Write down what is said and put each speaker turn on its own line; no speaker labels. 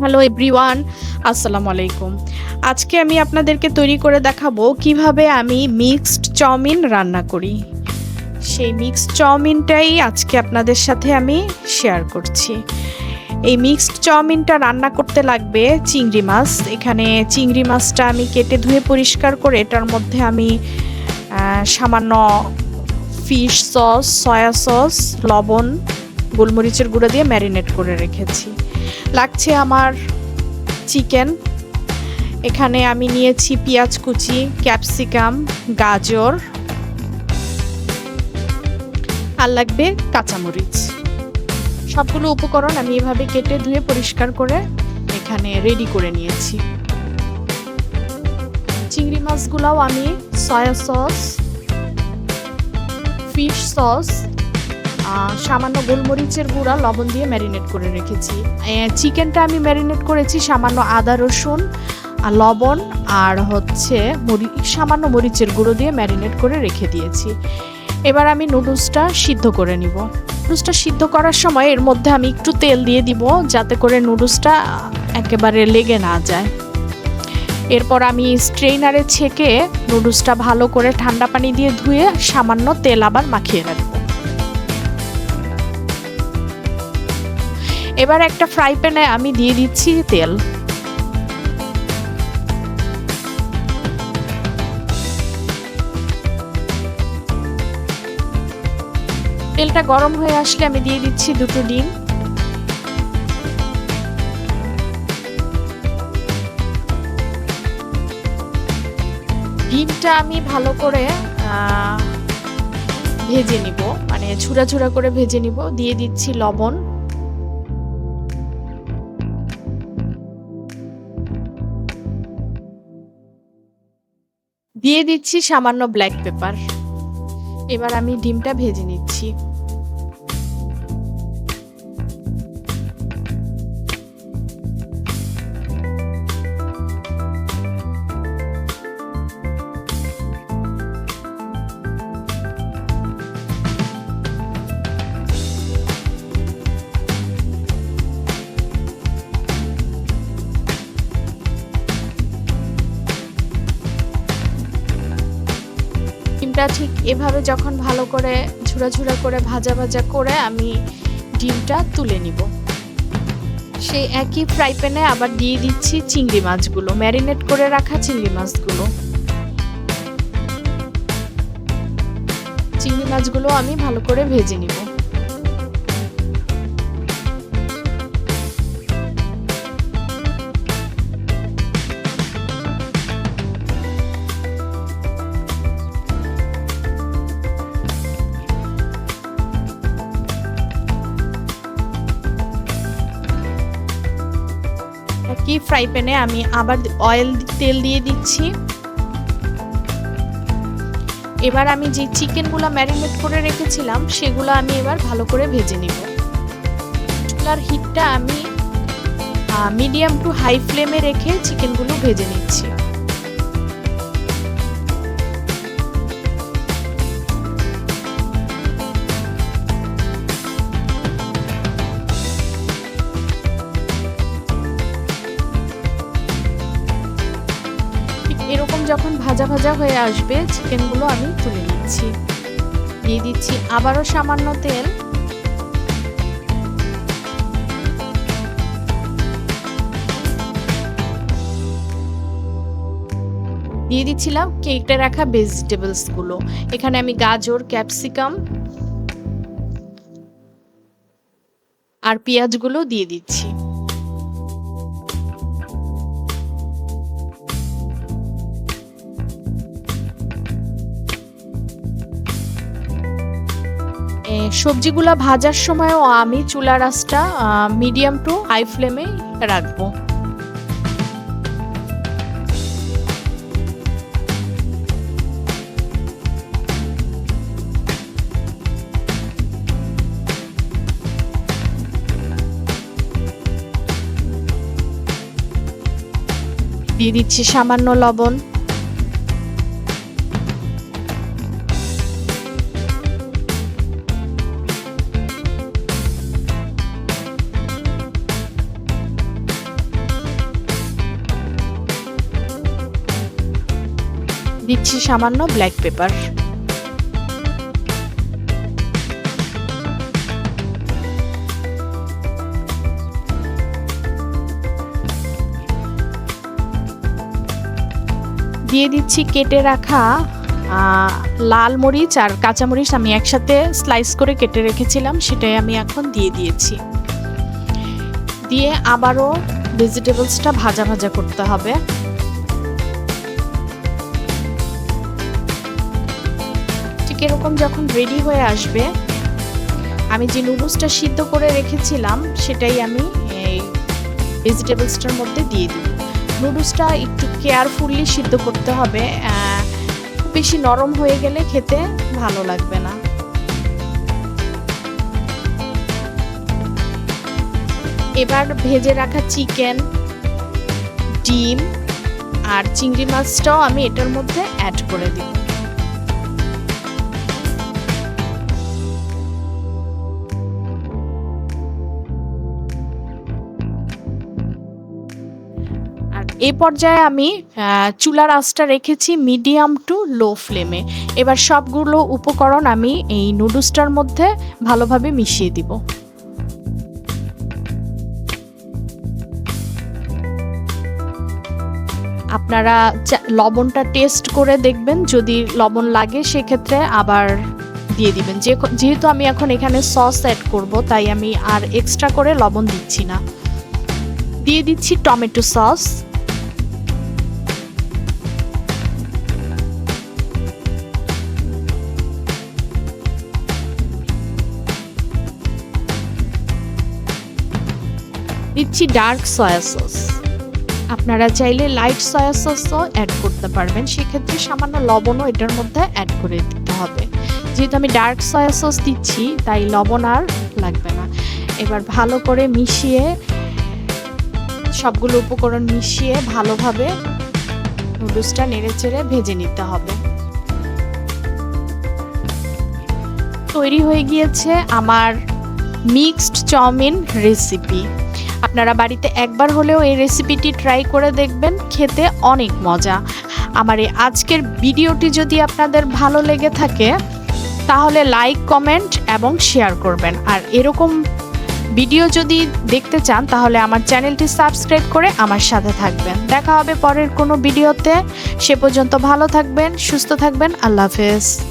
Hello everyone, আসসালামু আলাইকুম। আজকে আমি আপনাদেরকে তৈরি করে দেখাবো কীভাবে আমি মিক্সড চাউমিন রান্না করি। সেই মিক্সড চাউমিনটাই আজকে আপনাদের সাথে আমি শেয়ার করছি। এই মিক্সড চাউমিনটা রান্না করতে লাগবে চিংড়ি মাছ। এখানে চিংড়ি মাছটা আমি কেটে ধুয়ে পরিষ্কার করে এটার মধ্যে আমি সামান্য ফিশ সস, সয়া সস, লবণ, গোলমরিচের গুঁড়ো দিয়ে ম্যারিনেট করে রেখেছি। লাগছে আমার চিকেন। এখানে আমি নিয়েছি পেঁয়াজ কুচি, ক্যাপসিকাম, গাজর। আর লাগবে কাঁচামরিচ। সবগুলো উপকরণ আমি এভাবে কেটে ধুয়ে পরিষ্কার করে এখানে রেডি করে নিয়েছি। চিংড়ি মাছগুলোও আমি সয়া সস ফিশ সস সামান্য গোলমরিচের গুঁড়া লবণ দিয়ে ম্যারিনেট করে রেখেছি। চিকেনটা আমি ম্যারিনেট করেছি সামান্য আদা, রসুন, আর লবণ, আর হচ্ছে মরি, সামান্য মরিচের গুঁড়ো দিয়ে ম্যারিনেট করে রেখে দিয়েছি। এবার আমি নুডলসটা সিদ্ধ করে নিব। নুডলসটা সিদ্ধ করার সময় এর মধ্যে আমি একটু তেল দিয়ে দিব, যাতে করে নুডলসটা একেবারে লেগে না যায়। এরপর আমি স্ট্রেইনারে ছেঁকে নুডলসটা ভালো করে ঠান্ডা পানি দিয়ে ধুয়ে সামান্য তেল আবার মাখিয়ে রাখব। এবার একটা ফ্রাই প্যানে আমি দিয়ে দিচ্ছি তেল। তেলটা গরম হয়ে আসলে আমি দিয়ে দিচ্ছি দুটো ডিম। ডিমটা আমি ভালো করে ভেজে নিব। মানে ছুড়া ঝুরা করে ভেজে নিব। দিয়ে দিচ্ছি লবণ। দিয়ে দিচ্ছি সামান্য ব্ল্যাক পেপার এবার আমি ডিমটা ভেজে নিচ্ছি। ডিমটা ঠিক এভাবে যখন ভালো করে ঝুড়া ঝুড়া করে, ভাজা ভাজা করে আমি ডিমটা তুলে নিব। সেই একই ফ্রাই প্যানে আবার দিয়ে দিচ্ছি চিংড়ি মাছগুলো ম্যারিনেট করে রাখা চিংড়ি মাছগুলো। চিংড়ি মাছগুলো আমি ভালো করে ভেজে নিব। একই ফ্রাই প্যানে আমি আবার অয়েল তেল দিয়ে দিচ্ছি। এবার আমি যে চিকেনগুলো ম্যারিনেট করে রেখেছিলাম, সেগুলো আমি এবার ভালো করে ভেজে নিব। চুলার হিটটা আমি মিডিয়াম টু হাই ফ্লেমে রেখে চিকেনগুলো ভেজে নিচ্ছি। যখন ভাজা ভাজা হয়ে আসবে চিকেনগুলো আমি তুলে নিচ্ছি। দিয়ে দিচ্ছি আবারও সামান্য তেল। দিয়ে দিচ্ছিলাম কেকটা রাখা ভেজিটেবলসগুলো এখানে আমি গাজর ক্যাপসিকাম আর পেঁয়াজগুলো দিয়ে দিচ্ছি। সবজিগুলো ভাজার সময়ও আমি চুলা আঁচটা মিডিয়াম টু হাই ফ্লেমে রাখব। দিয়ে দিচ্ছি সামান্য লবণ। দিচ্ছি সামান্য ব্ল্যাক পেপার দিয়ে দিচ্ছি কেটে রাখা লাল মরিচ আর কাঁচামরিচ আমি একসাথে স্লাইস করে কেটে রেখেছিলাম, সেটাই আমি এখন দিয়ে দিয়েছি। দিয়ে আবারও ভেজিটেবলসটা ভাজা ভাজা করতে হবে। এরকম যখন রেডি হয়ে আসবে, আমি যে নুডলসটা সিদ্ধ করে রেখেছিলাম, সেটাই আমি এই ভেজিটেবলসটার মধ্যে দিয়ে দিই নুডলসটা একটু কেয়ারফুলি সিদ্ধ করতে হবে বেশি নরম হয়ে গেলে খেতে ভালো লাগবে না। এবার ভেজে রাখা চিকেন ডিম আর চিংড়ি মাছটাও আমি এটার মধ্যে অ্যাড করে দিব। এই পর্যায়ে আমি চুলার আঁচটা রেখেছি মিডিয়াম টু লো ফ্লেমে। এবার সবগুলো উপকরণ আমি এই নুডলসটার মধ্যে ভালোভাবে মিশিয়ে দিব। আপনারা লবণটা টেস্ট করে দেখবেন। যদি লবণ লাগে, সেক্ষেত্রে আবার দিয়ে দিবেন। যেহেতু আমি এখন এখানে সস অ্যাড করব, তাই আমি আর এক্সট্রা করে লবণ দিচ্ছি না। দিয়ে দিচ্ছি টমেটো সস। দিচ্ছি ডার্ক সয়া সস আপনারা চাইলে লাইট সয়া সসও অ্যাড করতে পারবেন। সেক্ষেত্রে সামান্য লবণও এটার মধ্যে অ্যাড করে দিতে হবে। যেহেতু আমি ডার্ক সয়া সস দিচ্ছি, তাই লবণ আর লাগবে না। এবার ভালো করে মিশিয়ে, সবগুলো উপকরণ মিশিয়ে ভালোভাবে নুডলসটা নেড়ে চেড়ে ভেজে নিতে হবে। তৈরি হয়ে গিয়েছে আমার মিক্সড চাউমিন রেসিপি আপনারা বাড়িতে একবার হলেও এই রেসিপিটি ট্রাই করে দেখবেন, খেতে অনেক মজা। আমার এই আজকের ভিডিওটি যদি আপনাদের ভালো লেগে থাকে, তাহলে লাইক কমেন্ট এবং শেয়ার করবেন। আর এরকম ভিডিও যদি দেখতে চান, তাহলে আমার চ্যানেলটি সাবস্ক্রাইব করে আমার সাথে থাকবেন। দেখা হবে পরের কোনো ভিডিওতে সে পর্যন্ত ভালো থাকবেন, সুস্থ থাকবেন, আল্লাহ হাফেজ।